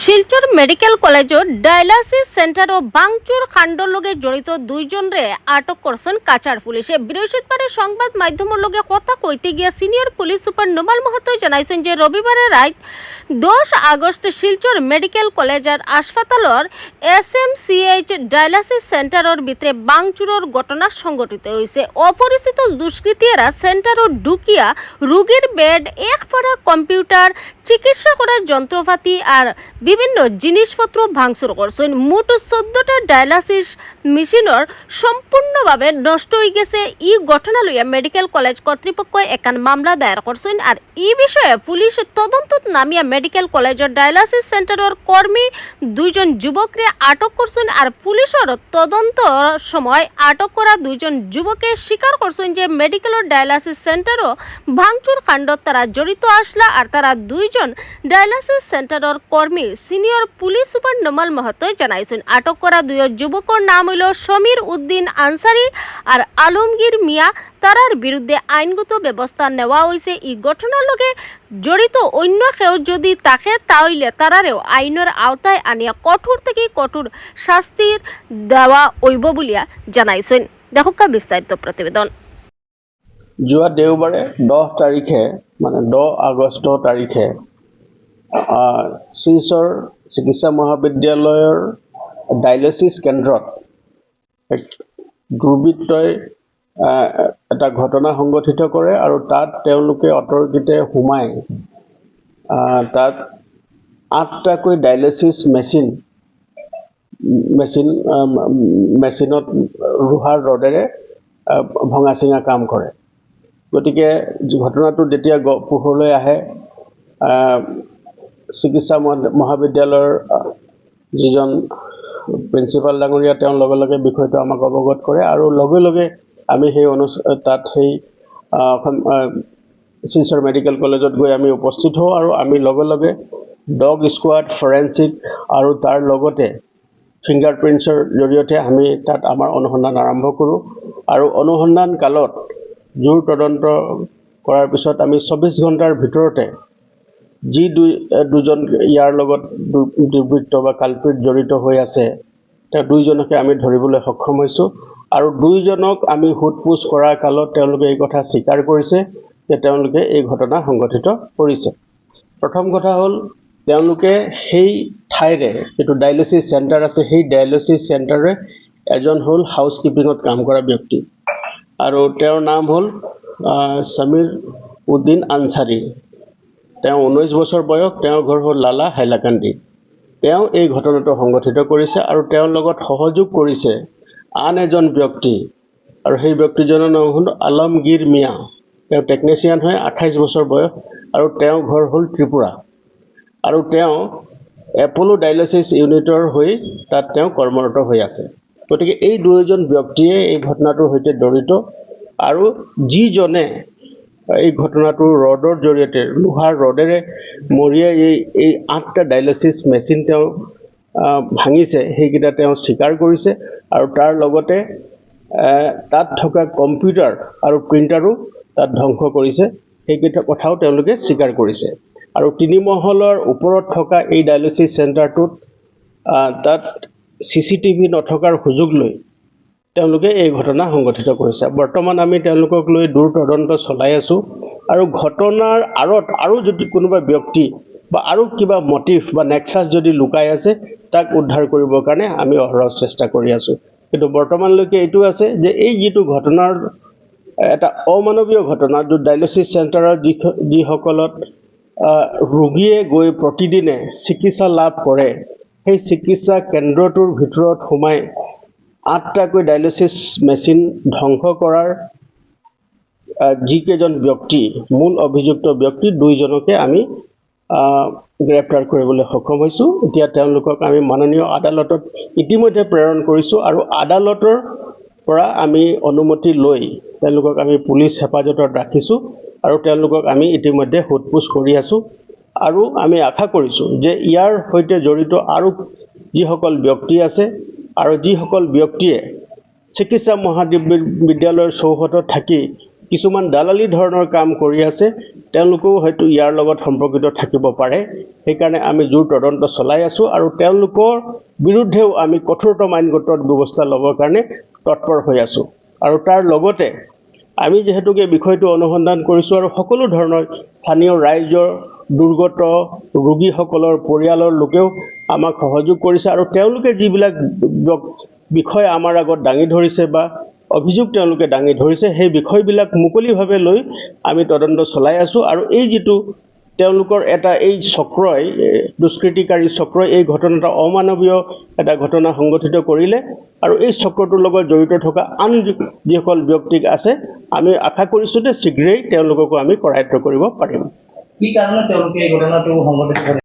Silchar medical কলেজত dialysis centre ও বাংচুর কাণ্ডর লগে জড়িত দুইজনরে আটক করছেন কাছাড় পুলিশে। বৃহস্পতিবারে সংবাদ মাধ্যমের লগে কথা কইতে গিয়া সিনিয়র পুলিশ সুপার নোমাল মাহাতোই জানাইছেন যে রবিবারে রাত দশ আগস্ট শিলচর মেডিকেল কলেজ আর হাসপাতালর S M C H dialysis সেন্টারের ভিতরে বাংচুরের ঘটনা সংঘটিত হয়েছে। অপরিচিত দুষ্কৃতীরা সেন্টারও ঢুকিয়া রুগীর বেড, এক কম্পিউটার চিকিৎসা করার যন্ত্রপাতি আর বিভিন্ন জিনিসপত্র ভাঙচুর করছেন। মোট চোদ্দটা ডায়ালাসিস মেশিনের সম্পূর্ণভাবে নষ্ট হয়ে গেছে। ই ঘটনা লইয়া মেডিকেল কলেজ কর্তৃপক্ষ একান মামলা দায়ের করছেন আর এই বিষয়ে পুলিশ তদন্তত নামিয়া মেডিকেল কলেজের ডায়ালাসিস সেন্টারের কর্মী দুইজন যুবকরে আটক করছেন আর পুলিশের তদন্ত সময় আটক করা দুইজন যুবকে স্বীকার করছেন যে মেডিকেলের ডায়ালাসিস সেন্টারও ভাঙচুর কাণ্ডত তারা জড়িত আসলা আর তারা দুইজন ডায়ালাসিস সেন্টারের কর্মী সিনিয়র পুলিশ সুপার নমাল মাহাতোই জানাইছেন। আটক করা দুই যুবকর নাম হইল সমীর উদ্দিন আনসারি আর আলমগীর মিয়া। তারার বিরুদ্ধে আইনগত ব্যবস্থা নেওয়া হয়েছে এই ঘটনার লগে জড়িত অন্য কেউ যদি তাকে তাহলে তারারেও আইনের আওতায় আনিয়া কঠোর থেকে কঠোর শাস্তির দেওয়া হইব বলিয়া জানাইছেন। দেখুকা বিস্তারিত প্ৰতিবেদন যোৱা দেওবাৰে দহ তাৰিখে মানে দহ আগষ্ট তাৰিখে শিলচৰ চিকিৎসা মহাবিদ্যালয়ৰ ডায়েলিচিছ কেন্দ্ৰত দুৰ্বৃত্তই এটা ঘটনা সংঘটিত কৰে আৰু তাত তেওঁলোকে অতৰ্কিতে সোমাই তাত আঠটাকৈ ডায়েলিচিছ মেচিন মেচিন মেচিনত লোহাৰ ৰডেৰে আহ, ভঙা চিঙা কাম কৰে। গতিকে ঘটনাটো যেতিয়া পোহৰলৈ আহে চিকিৎসা মহা- মহাবিদ্যালয়ৰ যিজন প্ৰিন্সিপাল ডাঙৰীয়া তেওঁ লগে লগে বিষয়টো আমাক অৱগত কৰে আৰু লগে লগে আমি সেই অনু তাত সেই অসম- শিলচৰ মেডিকেল কলেজত গৈ আমি উপস্থিত হওঁ আৰু আমি লগে লগে ডগ স্কোৱাড ফৰেঞ্চিক আৰু তাৰ লগতে ফিংগাৰ প্ৰিণ্টছৰ জৰিয়তে আমি তাত আমাৰ অনুসন্ধান আৰম্ভ কৰোঁ। আৰু অনুসন্ধান কালত জোৰ তদন্ত কৰাৰ পিছত আমি চৌবিছ ঘণ্টাৰ ভিতৰতে যি দুই দুজন ইয়াৰ লগত দুৰ্বৃত্ত বা কালপিত জড়িত হৈ আছে, তেওঁ দুইজনকে আমি ধৰিবলৈ সক্ষম হৈছোঁ। আৰু দুইজনক আমি সোধ পোছ কৰাৰ কালত তেওঁলোকে এই কথা স্বীকাৰ কৰিছে যে তেওঁলোকে এই ঘটনা সংঘটিত কৰিছে। প্ৰথম কথা হ'ল, তেওঁলোকে সেই ঠাইৰে, যিটো ডায়েলিচিছ চেণ্টাৰ আছে, সেই ডায়েলিচিছ চেণ্টাৰে এজন হ'ল হাউচ কিপিঙত কাম কৰা ব্যক্তি। আৰু তেওঁৰ নাম হ'ল সমীৰ উদ্দিন আনচাৰী। তেওঁ ঊনৈছ বছৰ বয়স তেওঁৰ ঘৰ হ'ল লালা হাইলাকান্দি। তেওঁ এই ঘটনাটো সংঘটিত কৰিছে আৰু তেওঁৰ লগত সহযোগ কৰিছে আন এজন ব্যক্তি। আৰু সেই ব্যক্তিজনৰ নাম হ'ল আলমগীৰ মিয়া। তেওঁ টেকনিচিয়ান হয় আঠাইছ বছৰ বয়স আৰু তেওঁৰ ঘৰ হ'ল ত্ৰিপুৰা। আৰু তেওঁ এপ'লো ডায়েলিচিছ ইউনিটৰ হৈ তাত তেওঁ কৰ্মৰত হৈ আছে। গতিকে এই দুয়োজন ব্যক্তিয়ে এই ঘটনাটোৰ সৈতে জড়িত। আৰু যিজনে এই ঘটনাটো ৰডৰ জৰিয়তে, লোহাৰ ৰডেৰে মৰিয়াই এই এই আঠটা ডায়েলিচিছ মেচিন তেওঁ ভাঙিছে, সেইকেইটা তেওঁ স্বীকাৰ কৰিছে আৰু তাৰ লগতে তাত থকা কম্পিউটাৰ আৰু প্ৰিণ্টাৰো তাত ধ্বংস কৰিছে, সেইকেইটা কথাও তেওঁলোকে স্বীকাৰ কৰিছে। আৰু তিনি ওপৰত থকা এই ডায়েলিচিছ চেণ্টাৰটোত তাত চি চি টিভি নথকাৰ সুযোগ লৈ তেওঁলোকে এই ঘটনা সংঘটিত কৰিছে। বৰ্তমান আমি তেওঁলোকক লৈ দূৰ তদন্ত চলাই আছোঁ আৰু ঘটনাৰ আঁৰত আৰু যদি কোনোবা ব্যক্তি বা আৰু কিবা মটিভ বা নেক্সাছ যদি লুকাই আছে, তাক উদ্ধাৰ কৰিবৰ কাৰণে আমি অহৰহ চেষ্টা কৰি আছোঁ। কিন্তু বৰ্তমানলৈকে এইটো আছে যে এই যিটো ঘটনাৰ, এটা অমানৱীয় ঘটনা, য'ত ডায়েলিচিছ চেণ্টাৰৰ যি যিসকলত ৰোগীয়ে গৈ প্ৰতিদিনে চিকিৎসা লাভ কৰে সেই চিকিৎসা কেন্দ্ৰটোৰ ভিতৰত সোমাই আঠটাকৈ ডায়েলিচিছ মেচিন ধ্বংস কৰাৰ যিকেইজন ব্যক্তি, মূল অভিযুক্ত ব্যক্তি, দুইজনকে আমি গ্ৰেপ্তাৰ কৰিবলৈ সক্ষম হৈছোঁ। এতিয়া তেওঁলোকক আমি মাননীয় আদালতত ইতিমধ্যে প্ৰেৰণ কৰিছোঁ আৰু আদালতৰ পৰা আমি অনুমতি লৈ তেওঁলোকক আমি পুলিচ হেফাজতত ৰাখিছোঁ আৰু তেওঁলোকক আমি ইতিমধ্যে সোধ পোছ কৰি আছোঁ। আৰু আমি আশা কৰিছোঁ যে ইয়াৰ সৈতে জড়িত আৰু যিসকল ব্যক্তি আছে আৰু যিসকল ব্যক্তিয়ে চিকিৎসা মহাবিদ্যালয়ৰ চৌহদত থাকি কিছুমান দালালি ধৰণৰ কাম কৰি আছে, তেওঁলোকেও হয়তো ইয়াৰ লগত সম্পৰ্কিত থাকিব পাৰে। সেইকাৰণে আমি জোৰ তদন্ত চলাই আছোঁ আৰু তেওঁলোকৰ বিৰুদ্ধেও আমি কঠোৰতম আইনগত ব্যৱস্থা ল'বৰ কাৰণে তৎপৰ হৈ আছোঁ। আৰু তাৰ লগতে আমি যিহেতুকে বিষয়টো অনুসন্ধান কৰিছোঁ আৰু সকলো ধৰণৰ স্থানীয় ৰাইজৰ দুৰ্গত ৰোগীসকলৰ পৰিয়ালৰ লোকেও আমাক সহযোগ কৰিছে আৰু তেওঁলোকে যিবিলাক বিষয় আমাৰ আগত দাঙি ধৰিছে বা অভিযোগ তেওঁলোকে দাঙি ধৰিছে সেই বিষয়বিলাক মুকলিভাৱে লৈ আমি তদন্ত চলাই আছোঁ আৰু এই যিটো তেওঁলোকৰ এটা এই চক্ৰই দুষ্কৃতিকাৰী চক্ৰই এই ঘটনাটা অমানৱীয় এটা ঘটনা সংঘটিত কৰিলে আৰু এই চক্ৰটোৰ লগত জড়িত থকা আন যিসকল ব্যক্তিক আছে আমি আশা কৰিছোঁ যে শীঘ্ৰেই তেওঁলোককো আমি কৰায়ত্ব কৰিব পাৰিম। কি কাৰণে তেওঁলোকে এই ঘটনাটো সংঘটিত কৰে